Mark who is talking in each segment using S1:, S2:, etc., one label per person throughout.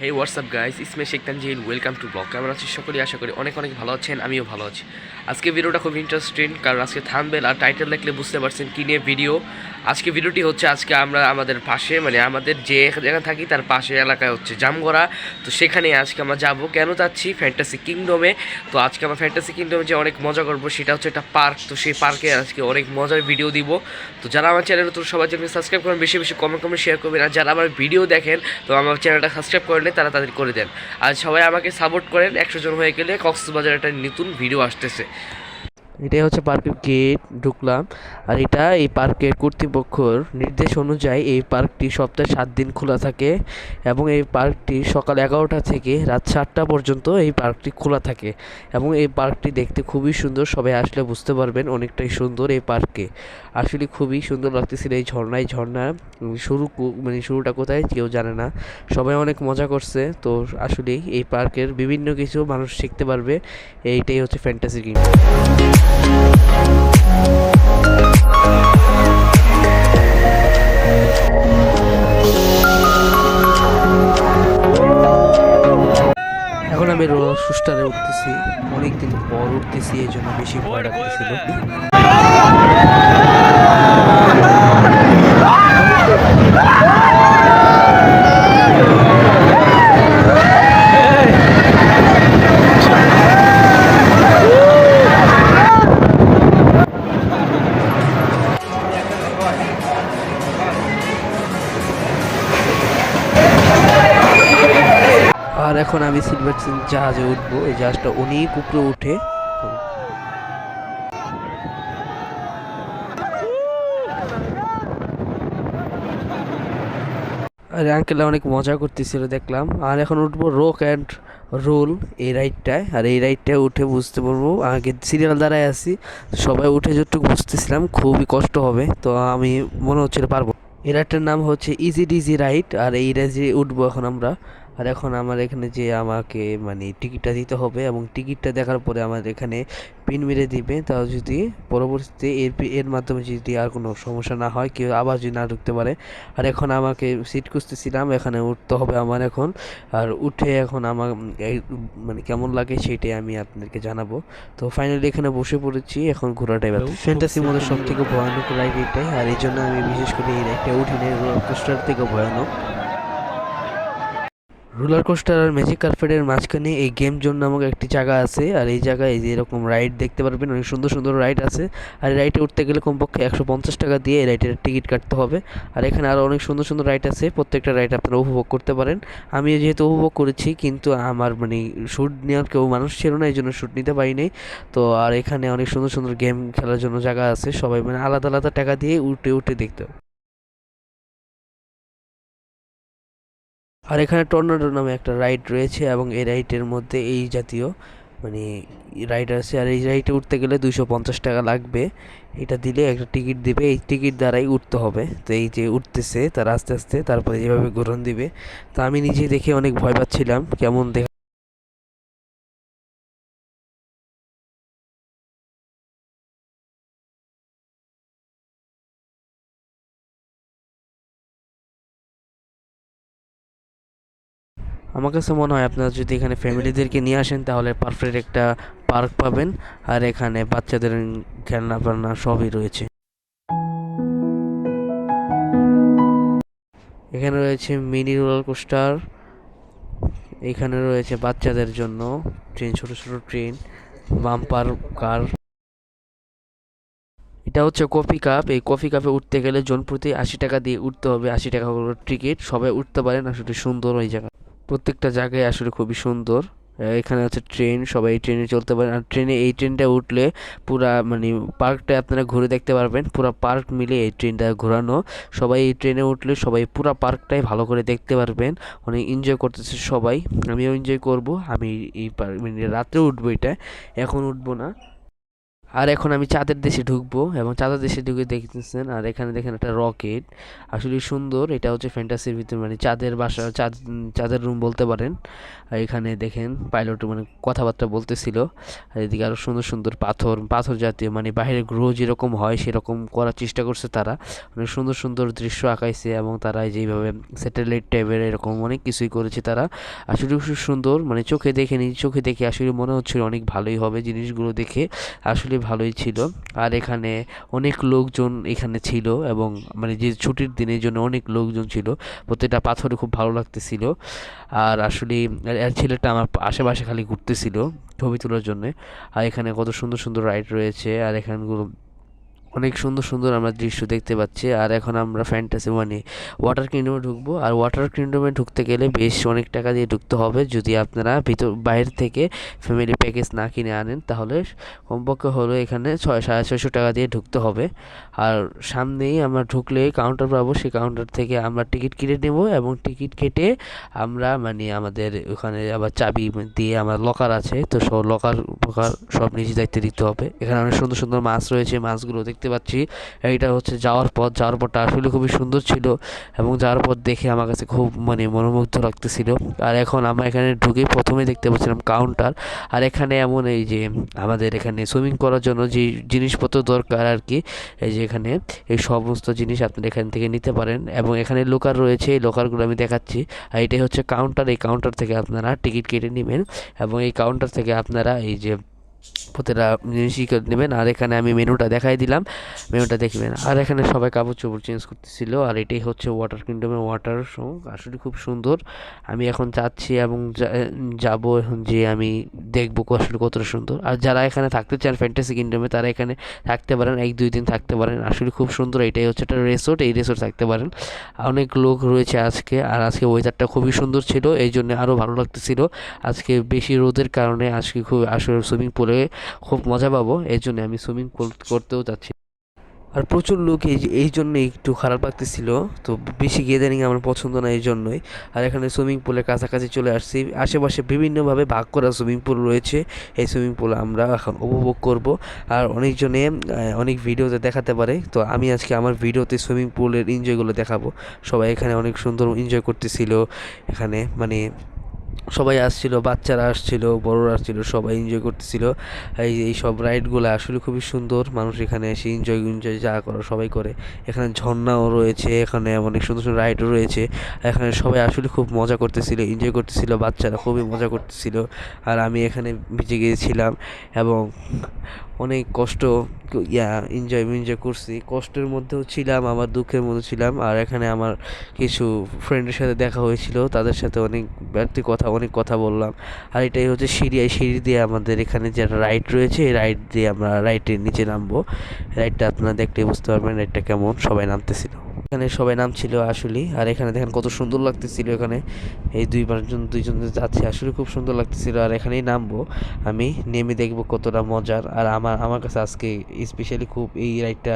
S1: হে WhatsApp guys ইসমে Sheikh Tanzil welcome to blog কেমন আছি সকলেই আশা করি অনেক অনেক ভালো আছেন, আমিও ভালো আছি। আজকে ভিডিওটা খুব ইন্টারেস্টিং কারণ আজকে থামবেল আর টাইটেল দেখলে বুঝতে পারছেন কী নিয়ে ভিডিও আজকে ভিডিওটি হচ্ছে, আজকে আমরা আমাদের পাশে মানে আমাদের যে জায়গা থাকি, তার পাশে এলাকায় হচ্ছে জামগড়া। তো সেখানে আজকে আমরা যাব। কেন যাচ্ছি? ফ্যান্টাসি কিংডমে তো আজকে আমরা ফ্যান্টাসি কিংডমে যে অনেক মজা করব, সেটা হচ্ছে একটা পার্ক তো সেই পার্কে আজকে অনেক মজার ভিডিও দিব। তো যারা আমার চ্যানেল নতুন, সবাই চ্যানেল সাবস্ক্রাইব করবেন, বেশি বেশি কমেন্ট কমেন্ট শেয়ার করবেন। আর যারা আমার ভিডিও দেখেন, তো আমার চ্যানেলটা সাবস্ক্রাইব করে নেন তারা তাদের করে দেন। আর সবাই আমাকে সাপোর্ট করেন। একশো জন হয়ে গেলে কক্সবাজার একটা নতুন ভিডিও আসতেছে। এটাই হচ্ছে পার্কের গেট ঢুকলাম। আর এটা এই পার্কের কর্তৃপক্ষর নির্দেশ অনুযায়ী এই পার্কটি সপ্তাহে সাত দিন খোলা থাকে এবং এই পার্কটি সকাল এগারোটা থেকে রাত সাতটা পর্যন্ত এই পার্কটি খোলা থাকে এবং এই পার্কটি দেখতে খুবই সুন্দর। সবাই আসলে বুঝতে পারবেন অনেকটাই সুন্দর এই পার্কে আসলে খুবই সুন্দর লাগতেছিল এই ঝর্ণা। এই ঝর্ণা শুরু মানে শুরুটা কোথায় কেউ জানে না। সবাই অনেক মজা করছে। তো আসলেই এই পার্কের বিভিন্ন কিছু মানুষ শিখতে পারবে। এইটাই হচ্ছে ফ্যান্টাসি গেম এখন আমি রোলার সুস্টারে উঠতেছি। অনেকদিন পর উঠতেছি এই জন্য বেশি ভয় লাগতেছিল। এখন আমি সিলভার জাহাজে উঠবো। এই জাহাজটা অনেক উপরে উঠে আরে আঙ্কেল অনেক মজা করতেছিল, দেখলাম। আর এখন উঠবো রক অ্যান্ড রোল এই রাইডটায় আর এই রাইডটায় উঠে বুঝতে পারব, আগে সিরিয়াল দ্বারাই আছি। সবাই উঠে যতটুকু বুঝতেছিলাম, খুবই কষ্ট হবে। তো আমি মনে হচ্ছিল পারব। এই রাইডটার নাম হচ্ছে ইজি ডিজি রাইড আর এই রাইডে উঠবো এখন আমরা। আর এখন আমার এখানে যে আমাকে মানে টিকিটটা দিতে হবে এবং টিকিটটা দেখার পরে আমার এখানে পিন মেরে দিবে তাও যদি পরবর্তীতে এর এর মাধ্যমে যদি আর কোনো সমস্যা না হয় কেউ আবার যদি না ঢুকতে পারে। আর এখন আমাকে সিট খুঁজতেছিলাম এখানে উঠতে হবে আমার এখন। আর উঠে এখন আমার মানে কেমন লাগে সেটাই আমি আপনাদেরকে জানাব। তো ফাইনালি এখানে বসে পড়েছি এখন ঘোরাটাই ব্যাপার। ফ্যান্টাসির মধ্যে সব থেকে ভয়ানক রাইড এটাই আর এই জন্য আমি বিশেষ করে এই রাইডটা উঠিনি রোলার কোস্টার থেকে ভয়ানক। রোলার কোস্টার আর ম্যাজিক কার্পেটের মাঝখানে এই গেম জোন নামক একটি জায়গা আছে। আর এই জায়গায় যে এরকম রাইড দেখতে পারবেন, অনেক সুন্দর সুন্দর রাইড আছে। আর রাইডে উঠতে গেলে কমপক্ষে একশো পঞ্চাশ টাকা দিয়ে এই রাইডের টিকিট কাটতে হবে। আর এখানে আরও অনেক সুন্দর সুন্দর রাইড আছে, প্রত্যেকটা রাইড আপনারা উপভোগ করতে পারেন। আমি যেহেতু উপভোগ করেছি, কিন্তু আমার মানে শ্যুট নেওয়ার কেউ মানুষ ছিল না এই জন্য শ্যুট নিতে পারিনি তো আর এখানে অনেক সুন্দর সুন্দর গেম খেলার জন্য জায়গা আছে, সবাই মানে আলাদা আলাদা টাকা দিয়ে উঠে উঠে দেখতে আর এখানে টর্নাডো নামে একটা রাইড রয়েছে এবং এই রাইডের মধ্যে এই জাতীয় মানে রাইড আছে। আর এই রাইডে উঠতে গেলে দুশো পঞ্চাশ টাকা লাগবে। এটা দিলে একটা টিকিট দিবে। এই টিকিট দ্বারাই উঠতে হবে। তো এই যে উঠতেছে, তার আস্তে আস্তে তারপরে যেভাবে গ্রহণ দিবে। তা আমি নিজে দেখে অনেক ভয় পাচ্ছিলাম। কেমন দেখা আমার কাছে মনে হয় আপনারা যদি এখানে ফ্যামিলিদেরকে নিয়ে আসেন, তাহলে পারফেক্ট একটা পার্ক পাবেন। আর এখানে বাচ্চাদের খেলনা ফেলনা সবই রয়েছে। এখানে রয়েছে মিনি রোলার কোস্টার। এখানে রয়েছে বাচ্চাদের জন্য ট্রেন, ছোট ছোট ট্রেন, বাম্পার কার। এটা হচ্ছে কফি কাপ। এই কফি কাপে উঠতে গেলে জন প্রতি আশি টাকা দিয়ে উঠতে হবে। আশি টাকা টিকিট। সবাই উঠতে পারেন। আসলে সুন্দর ওই জায়গা। প্রত্যেকটা জায়গায় আসলে খুবই সুন্দর। এখানে আছে ট্রেন, সবাই ট্রেনে চলতে পারেন আর ট্রেনে, এই ট্রেনটা উঠলে পুরা মানে পার্কটা আপনারা ঘুরে দেখতে পারবেন। পুরা পার্ক মিলে এই ট্রেনটা ঘোরানো। সবাই এই ট্রেনে উঠলে সবাই পুরা পার্কটাই ভালো করে দেখতে পারবেন। অনেক এনজয় করতেছে সবাই। আমিও এনজয় করব। আমি এই পার্ক মানে রাতে উঠবো এটা। এখন উঠবো না। আর এখন আমি চাঁদের দেশে ঢুকবো এবং চাঁদের দেশে ঢুকে দেখতেছেন, আর এখানে দেখেন একটা রকেট। আসলে সুন্দর, এটা হচ্ছে ফ্যান্টাসির ভিতরে মানে চাঁদের বাসা, চাঁদ, চাঁদের রুম বলতে পারেন। আর এখানে দেখেন পাইলট মানে কথাবার্তা বলতেছিল, আর এদিকে আরও সুন্দর সুন্দর পাথর পাথর জাতীয় মানে বাইরের গ্রহ যেরকম হয় সেরকম করার চেষ্টা করছে তারা। অনেক সুন্দর সুন্দর দৃশ্য আঁকাইছে এবং তারা যেইভাবে স্যাটেলাইট টাইপের এরকম অনেক কিছুই করেছে তারা। আসলে খুব সুন্দর মানে চোখে দেখে নি চোখে দেখে আসলে মনে হচ্ছিল অনেক ভালোই হবে জিনিসগুলো দেখে। আসলে ভালোই ছিল। আর এখানে অনেক লোকজন এখানে ছিল এবং মানে যে ছুটির দিনের জন্য অনেক লোকজন ছিল। প্রত্যেকটা পাথরে খুব ভালো লাগতেছিল। আর আসলে ছেলেটা আমার আশেপাশে খালি ঘুরতেছিল ছবি তোলার জন্যে। আর এখানে কত সুন্দর সুন্দর রাইড রয়েছে। আর এখানগুলো অনেক সুন্দর সুন্দর আমরা দৃশ্য দেখতে পাচ্ছি। আর এখন আমরা ফ্যান্টাসি মানে ওয়াটার কিংডমে ঢুকবো। আর ওয়াটার কিংডমে ঢুকতে গেলে বেশ অনেক টাকা দিয়ে ঢুকতে হবে। যদি আপনারা ভিতর, বাইরে থেকে ফ্যামিলি প্যাকেজ না কিনে আনেন, তাহলে কমপক্ষে হলো এখানে ছয়, সাড়ে ছয়শো টাকা দিয়ে ঢুকতে হবে। আর সামনেই আমরা ঢুকলে কাউন্টার পাবো। সেই কাউন্টার থেকে আমরা টিকিট কিনে নেব এবং টিকিট কেটে আমরা মানে আমাদের ওখানে আবার চাবি দিয়ে আমার লকার আছে। তো সব লকার ফকার সব নিজে দায়িত্বে দিতে হবে। এখানে অনেক সুন্দর সুন্দর মাছ রয়েছে। মাছগুলো দেখতে পাচ্ছি। এইটা হচ্ছে যাওয়ার পথ। যাওয়ার পথটা আসলে খুবই সুন্দর ছিল এবং যাওয়ার পথ দেখে আমার কাছে খুব মানে মনোমুগ্ধ লাগতেছিল। আর এখন আমরা এখানে ঢুকে প্রথমে দেখতে পাচ্ছিলাম কাউন্টার আর এখানে এমন এই যে আমাদের এখানে সুইমিং করার জন্য যে জিনিসপত্র দরকার আর কি, এই যে এখানে এই সমস্ত জিনিস আপনারা এখান থেকে নিতে পারেন এবং এখানে লোকার রয়েছে, এই লোকারগুলো আমি দেখাচ্ছি। আর এটাই হচ্ছে কাউন্টার এই কাউন্টার থেকে আপনারা টিকিট কেটে নেবেন এবং এই কাউন্টার থেকে আপনারা এই যে প্রতিটা জিনিসই নেবেন। আর এখানে আমি মেনুটা দেখাই দিলাম। মেনুটা দেখবেন। আর এখানে সবাই কাপড় চোপড় চেঞ্জ করতেছিল। আর এটাই হচ্ছে ওয়াটার কিংডমের ওয়াটার শো আসলে খুব সুন্দর। আমি এখন যাচ্ছি এবং যাব এখন যে আমি দেখব আসলে কতটা সুন্দর। আর যারা এখানে থাকতে চান ফ্যান্টাসি কিংডমে তারা এখানে থাকতে পারেন, এক দুই দিন থাকতে পারেন। আসলে খুব সুন্দর, এটাই হচ্ছে একটা রেসোর্ট এই রেসোর্ট থাকতে পারেন। অনেক লোক রয়েছে আজকে, আর আজকে ওয়েদারটা খুবই সুন্দর ছিল, এই জন্য আরও ভালো লাগতেছিল। আজকে বেশি রোদের কারণে আজকে খুব আসলে সুইমিং পুলে খুব মজা পাবো, এই জন্য আমি সুইমিং পুল করতেও যাচ্ছি। আর প্রচুর লোক এই এই জন্যই একটু খারাপ লাগতেছিল। তো বেশি গেদারিং আমার পছন্দ না এই জন্যই। আর এখানে সুইমিং পুলের কাছাকাছি চলে আসছি। আশেপাশে বিভিন্নভাবে ভাগ করা সুইমিং পুল রয়েছে। এই সুইমিং পুল আমরা এখন উপভোগ করব। আর অনেকজনে অনেক ভিডিওতে দেখাতে পারে। তো আমি আজকে আমার ভিডিওতে সুইমিং পুলের এনজয়গুলো দেখাবো। সবাই এখানে অনেক সুন্দর এনজয় করতেছিল। এখানে মানে সবাই আসছিল, বাচ্চারা আসছিল, বড়রা আসছিল, সবাই এনজয় করতেছিল। এই এই সব রাইডগুলো আসলে খুবই সুন্দর। মানুষ এখানে এসে এনজয় এনজয় যা করো সবাই করে। এখানে ঝর্ণাও রয়েছে, এখানে অনেক সুন্দর সুন্দর রাইডও রয়েছে। এখানে সবাই আসলে খুব মজা করতেছিল এনজয় করতেছিল, বাচ্চারা খুবই মজা করতেছিল। আর আমি এখানে ভিজে গিয়েছিলাম এবং অনেক কষ্ট, ইয়া এনজয় এনজয় করছি। কষ্টের মধ্যেও ছিলাম আমার দুঃখের মধ্যে ছিলাম। আর এখানে আমার কিছু ফ্রেন্ডের সাথে দেখা হয়েছিল, তাদের সাথে অনেক ব্যক্তি কথা, অনেক কথা বললাম। আর এটাই হচ্ছে সিঁড়ি সিঁড়ি দিয়ে আমাদের এখানে যে রাইড রয়েছে, এই রাইড দিয়ে আমরা রাইডের নিচে নামবো। রাইডটা আপনারা দেখতে বুঝতে পারবেন রাইডটা কেমন, সবাই নামতেছিল। এখানে সবাই নামছিল আসলে। আর এখানে দেখেন কত সুন্দর লাগতেছিল এখানে। এই দুই পাঁচজন, দুইজন যাচ্ছে আসলে খুব সুন্দর লাগতেছিল। আর এখানেই নামবো আমি, নেমে দেখব কতটা মজার। আর আমার আমার কাছে আজকে স্পেশালি খুব এই রাইডটা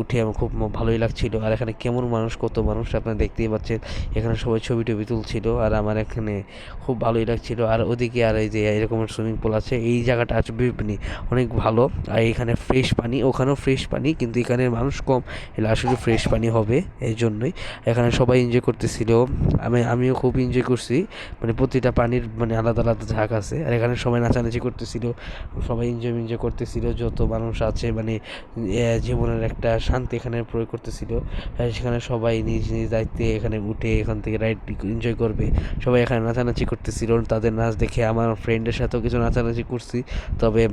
S1: উঠে আমার খুব ভালোই লাগছিল। আর এখানে কেমন মানুষ, কত মানুষ আপনারা দেখতেই পাচ্ছেন। এখানে সবাই ছবি টবি তুলছিল। আর আমার এখানে খুব ভালোই লাগছিল। আর ওদিকে আর এই যে এরকম সুইমিং পুল আছে, এই জায়গাটা আছে বিভিন্ন অনেক ভালো। আর এখানে ফ্রেশ পানি, ওখানেও ফ্রেশ পানি, কিন্তু এখানে মানুষ কম। এলে আসলে ফ্রেশ পানি হবে। এই জন্যই এখানে সবাই এনজয় করতেছিল। আমি, আমিও খুব এনজয় করছি। মানে প্রতিটা পানির মানে আলাদা আলাদা ঝাঁক আছে। আর এখানে সবাই নাচানাচি করতেছিল। সবাই এনজয় এনজয় করতেছিল। যত মানুষ আছে মানে জীবনের একটা শান্তি এখানে প্রয়োগ করতেছিল। সেখানে সবাই নিজ নিজ দায়িত্বে এখানে উঠে এখান থেকে রাইড এনজয় করবে। সবাই এখানে নাচানাচি করতেছিল। তাদের নাচ দেখে আমার ফ্রেন্ডের সাথেও কিছু নাচানাচি করছি। তবে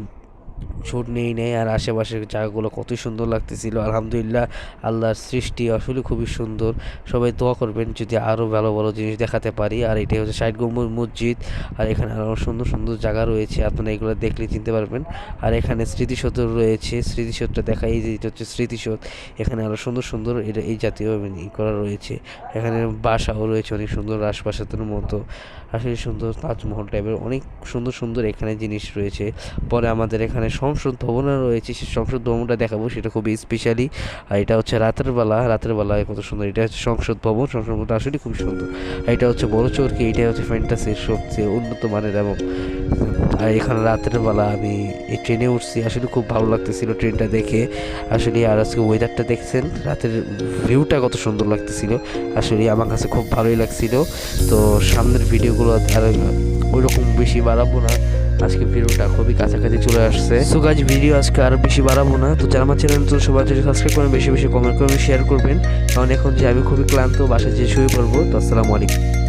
S1: ছুট নেই নেই, আর আশেপাশের জায়গাগুলো কতই সুন্দর লাগতেছিল। আলহামদুলিল্লাহ, আল্লাহর সৃষ্টি আসলে খুবই সুন্দর। সবাই দোয়া করবেন যদি আরও ভালো ভালো জিনিস দেখাতে পারি। আর এটাই হচ্ছে ষাট গম্বুজ মসজিদ। আর এখানে আরও সুন্দর সুন্দর জায়গা রয়েছে। আপনারা এগুলো দেখলে চিনতে পারবেন। আর এখানে স্মৃতিসৌধ রয়েছে। স্মৃতিসৌধটা দেখা এই যে এটা হচ্ছে স্মৃতিসৌধ। এখানে আরও সুন্দর সুন্দর এটা এই জাতীয় ই করা রয়েছে। এখানে বাসাও রয়েছে অনেক সুন্দর রাজপ্রাসাদের মতো। আসলে সুন্দর তাজমহল টাইপের অনেক সুন্দর সুন্দর এখানে জিনিস রয়েছে। পরে আমাদের এখানে সং সংসদ ভবনে রয়েছে, সেই সংসদ ভবনটা দেখাবো, সেটা খুবই স্পেশালি আর এটা হচ্ছে রাতের বেলা, রাতের বেলায় কত সুন্দর, এটা হচ্ছে সংসদ ভবন, সংসদ ভবনটা আসলে খুব সুন্দর। আর এটা হচ্ছে বড় চোরকি এটা হচ্ছে ফ্যান্টাসির সবচেয়ে উন্নত মানের এবং আর এখানে রাতের বেলা আমি এই ট্রেনে উঠছি, আসলে খুব ভালো লাগতেছিল ট্রেনটা দেখে। আসলে আর আজকে ওয়েদারটা দেখছেন, রাতের ভিউটা কত সুন্দর লাগতেছিল। আসলে আমার কাছে খুব ভালোই লাগছিল। তো সামনের ভিডিওগুলো আর ওই রকম বেশি বাড়াবো না। আজকে ভিডিওটা খুবই কাছাকাছি চলে আসছে। সো গাছ ভিডিও আজকে আর বেশি বাড়াবো না। তো যারা আমার চ্যানেল তো সবাই যদি সাবস্ক্রাইব করেন বেশি বেশি কমেন্ট করবেন শেয়ার করবেন। কারণ এখন যে আমি খুবই ক্লান্ত, বাসায় যে শুয়ে পড়ব। তো আসসালামু আলাইকুম।